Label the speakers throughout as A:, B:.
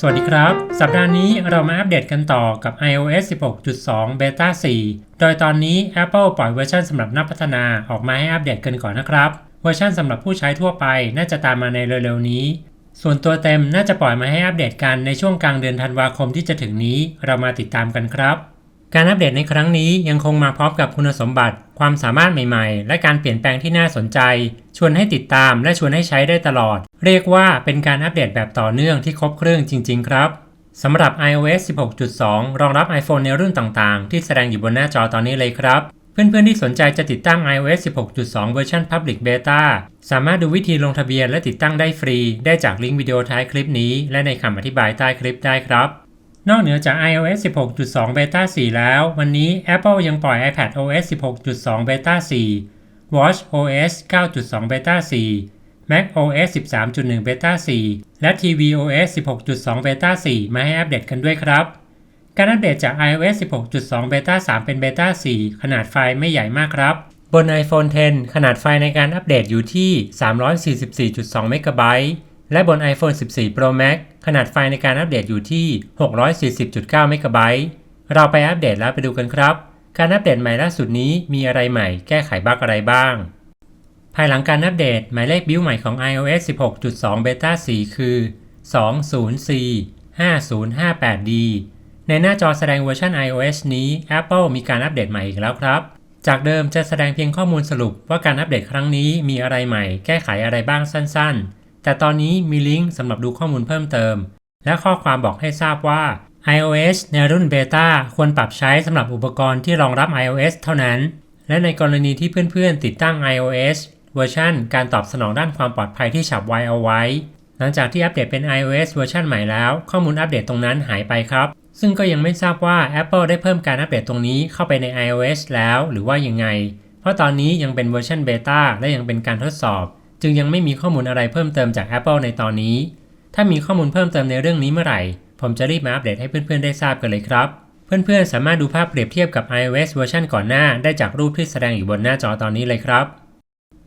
A: สวัสดีครับ สัปดาห์นี้เรามาอัปเดตกันต่อกับ iOS 16.2 Beta 4 โดยตอนนี้ Apple ปล่อยเวอร์ชันสำหรับนักพัฒนาออกมาให้อัปเดตกันก่อนนะครับ เวอร์ชันสำหรับผู้ใช้ทั่วไปน่าจะตามมาในเร็วๆนี้ ส่วนตัวเต็มน่าจะปล่อยมาให้อัปเดตกันในช่วงกลางเดือนธันวาคมที่จะถึงนี้ เรามาติดตามกันครับ การอัปเดตในครั้งนี้ยังคงมาพร้อมกับคุณสมบัติ ความสามารถใหม่ๆ และการเปลี่ยนแปลงที่น่าสนใจ ชวนให้ติดตามและชวนให้ใช้ได้ตลอด เรียกว่าเป็นการอัปเดตแบบต่อเนื่องที่ครบเครื่องจริง ๆ ครับสำหรับ iOS 16.2 รองรับ iPhone ในรุ่นต่างๆ ที่แสดงอยู่บนหน้าจอตอนนี้เลยครับ เพื่อนๆที่สนใจจะติดตั้ง iOS 16.2 เวอร์ชัน Public Beta สามารถดูวิธีลงทะเบียนและติดตั้งได้ฟรี ได้จากลิงก์วิดีโอท้ายคลิปนี้ และในคำอธิบายใต้คลิปได้ครับ นอกเหนือจาก iOS 16.2 Beta 4 แล้ว วันนี้ Apple ยังปล่อย iPad OS 16.2 Beta 4 Watch OS 9.2 Beta 4 Mac OS 13.1 Beta 4 และ tvOS 16.2 Beta 4 มาให้อัปเดตกันด้วยครับ การอัปเดตจาก iOS 16.2 Beta 3 เป็น Beta 4 ขนาดไฟล์ไม่ใหญ่มากครับ บน iPhone 10 ขนาดไฟล์ในการอัปเดตอยู่ที่ 344.2เมกะไบต์และบน iPhone 14 Pro Max ขนาดไฟล์ในการอัปเดตอยู่ที่ 640.9เมกะไบต์เราไปอัปเดตแล้วไปดูกันครับ การอัปเดตใหม่ล่าสุดนี้มีอะไรใหม่แก้ไขบั๊กอะไรบ้าง ภายหลังการอัปเดตหมายเลขบิลใหม่ของ iOS 16.2 Beta 4 คือ 20C5058D ในหน้าจอแสดงเวอร์ชัน iOS นี้ Apple มีการอัปเดตใหม่อีกแล้วครับ จากเดิมจะแสดงเพียงข้อมูลสรุปว่าการอัปเดตครั้งนี้มีอะไรใหม่ แก้ไขอะไรบ้างสั้นๆ แต่ตอนนี้มีลิงก์สำหรับดูข้อมูลเพิ่มเติม และข้อความบอกให้ทราบว่า iOS ในรุ่น Beta ควรปรับใช้สำหรับอุปกรณ์ที่รองรับ iOS เท่านั้น และในกรณีที่เพื่อนๆ ติดตั้ง iOS เวอร์ชันการตอบสนองด้านความปลอดภัยที่ฉับไวเอาไว้ หลังจากที่อัปเดตเป็น iOS เวอร์ชันใหม่แล้ว ข้อมูลอัปเดตตรงนั้นหายไปครับ ซึ่งก็ยังไม่ทราบว่า Apple ได้เพิ่มการอัปเดตตรงนี้เข้าไปใน iOS แล้วหรือว่ายังไง เพราะตอนนี้ยังเป็นเวอร์ชันเบต้าและยังเป็นการทดสอบ จึงยังไม่มีข้อมูลอะไรเพิ่มเติมจาก Apple ในตอนนี้ ถ้ามีข้อมูลเพิ่มเติมในเรื่องนี้เมื่อไหร่ ผมจะรีบมาอัปเดตให้เพื่อนๆได้ทราบกันเลยครับเพื่อนๆ สามารถดูภาพเปรียบเทียบกับ iOS เวอร์ชันก่อนหน้าได้จากรูปที่แสดงอยู่บนหน้าจอตอนนี้เลยครับ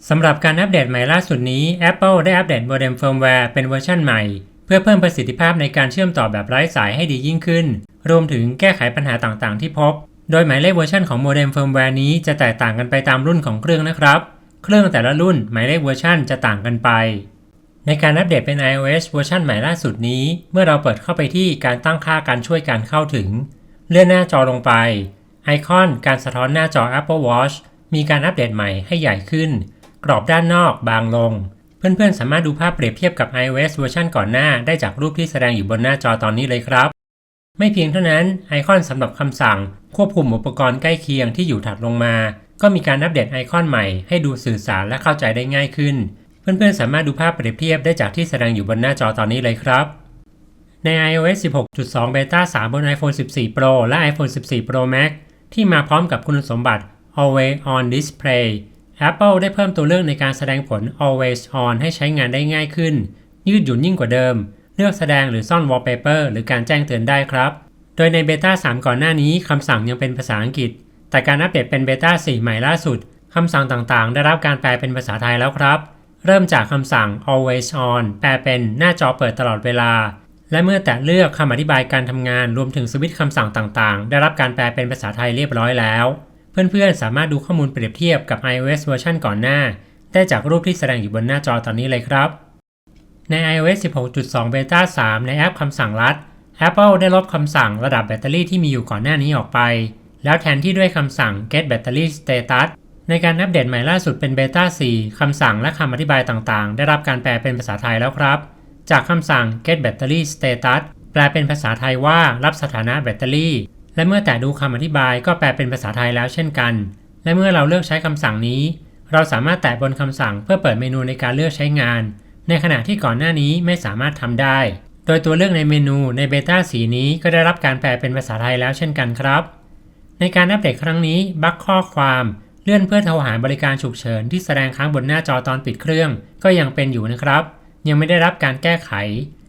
A: สำหรับการอัปเดตใหม่ล่าสุดนี้ Apple ได้อัปเดตโมเด็มเฟิร์มแวร์เป็นเวอร์ชันใหม่ เพื่อเพิ่มประสิทธิภาพในการเชื่อมต่อแบบไร้สายให้ดียิ่งขึ้น รวมถึงแก้ไขปัญหาต่างๆ ที่พบ โดยหมายเลขเวอร์ชันของโมเด็มเฟิร์มแวร์นี้จะแตกต่างกันไปตามรุ่นของเครื่องนะครับ เครื่องแต่ละรุ่นหมายเลขเวอร์ชันจะต่างกันไป ในการอัปเดตเป็น iOS เวอร์ชันใหม่ล่าสุดนี้ เมื่อเราเปิดเข้าไปที่การตั้งค่าการช่วยการเข้าถึง เลื่อนหน้าจอลงไป ไอคอน การสะท้อนหน้าจอ Apple Watch มีการอัปเดตใหม่ให้ใหญ่ขึ้น กรอบด้านนอกบางลง เพื่อนๆ สามารถดูภาพเปรียบเทียบกับ iOS เวอร์ชันก่อนหน้าได้จากรูปที่แสดงอยู่บนหน้าจอตอนนี้เลยครับ ไม่เพียงเท่านั้นไอคอนสำหรับคำสั่ง ควบคุมอุปกรณ์ใกล้เคียงที่อยู่ถัดลงมา ก็มีการอัปเดตไอคอนใหม่ให้ดูสื่อสารและเข้าใจได้ง่ายขึ้น เพื่อนๆ สามารถดูภาพเปรียบเทียบได้จากที่แสดงอยู่บนหน้าจอตอนนี้เลยครับใน iOS 16.2 Beta 3 บน iPhone 14 Pro และ iPhone 14 Pro Max ที่มาพร้อมกับคุณสมบัติ Always On Display Apple ได้เพิ่มตัวเลือกในการแสดงผล Always On ให้ใช้งานได้ง่ายขึ้น ยืดหยุ่นยิ่งกว่าเดิม เลือกแสดงหรือซ่อน Wallpaper หรือการแจ้งเตือนได้ครับ โดยใน Beta 3ก่อนหน้านี้คำสั่งยังเป็นภาษาอังกฤษ แต่การอัปเดตเป็น Beta 4ใหม่ล่าสุดคำสั่งต่างๆ ได้รับการแปลเป็นภาษาไทยแล้วครับ เริ่มจากคำสั่ง always on แปลเป็นหน้าจอเปิดตลอดเวลา และเมื่อแตะเลือกคำอธิบายการทำงานรวมถึงสวิตช์คำสั่งต่างๆ ได้รับการแปลเป็นภาษาไทยเรียบร้อยแล้ว เพื่อนๆ สามารถดูข้อมูลเปรียบเทียบกับ iOS เวอร์ชันก่อนหน้า ได้จากรูปที่แสดงอยู่บนหน้าจอตอนนี้เลยครับ ใน iOS 16.2 Beta 3 ในแอปคำสั่งลัด Apple ได้ลบคำสั่งระดับแบตเตอรี่ที่มีอยู่ก่อนหน้านี้ออกไป แล้วแทนที่ด้วยคำสั่ง get battery status ในการอัปเดตใหม่ล่าสุดเป็นเบต้า4คำสั่งและคำอธิบายต่างๆ ได้รับการแปลเป็นภาษาไทยแล้วครับ จากคำสั่ง get battery status แปลเป็นภาษาไทยว่ารับสถานะแบตเตอรี่ และเมื่อแตะดูคำอธิบายก็แปลเป็นภาษาไทยแล้วเช่นกัน และเมื่อเราเลือกใช้คำสั่งนี้ เราสามารถแตะบนคำสั่งเพื่อเปิดเมนูในการเลือกใช้งาน ในขณะที่ก่อนหน้านี้ไม่สามารถทำได้ โดยตัวเลือกในเมนูในเบต้าสีนี้ก็ได้รับการแปลเป็นภาษาไทยแล้วเช่นกันครับ ในการอัปเดตครั้งนี้บั๊กข้อความเลื่อนเพื่อโทรหาบริการฉุกเฉินที่แสดงค้างบนหน้าจอตอนปิดเครื่อง ก็ยังเป็นอยู่นะครับ ยังไม่ได้รับการแก้ไข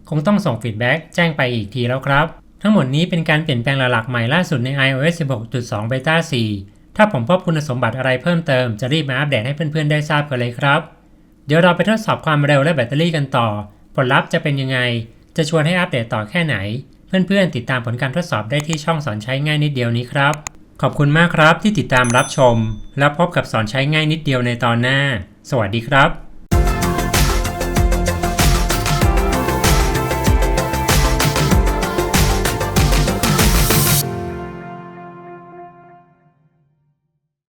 A: คงต้องส่งฟีดแบ็กแจ้งไปอีกทีแล้วครับ ทั้งหมดนี้เป็นการเปลี่ยนแปลงหลักๆใหม่ล่าสุดใน iOS 16.2 Beta 4 ถ้าผมพบคุณสมบัติอะไรเพิ่มเติมจะรีบมาอัปเดตให้เพื่อนๆได้ทราบกันเลยครับ เดี๋ยวเราไปทดสอบความเร็วและแบตเตอรี่กันต่อ ผลลัพธ์จะเป็นยังไง จะชวนให้อัปเดตต่อแค่ไหน เพื่อนๆ ติดตามผลการทดสอบได้ที่ช่องสอนใช้ง่ายนิดเดียวนี้ครับ ขอบคุณมากครับที่ติดตามรับชม แล้วพบกับสอนใช้ง่ายนิดเดียวในตอนหน้า สวัสดีครับ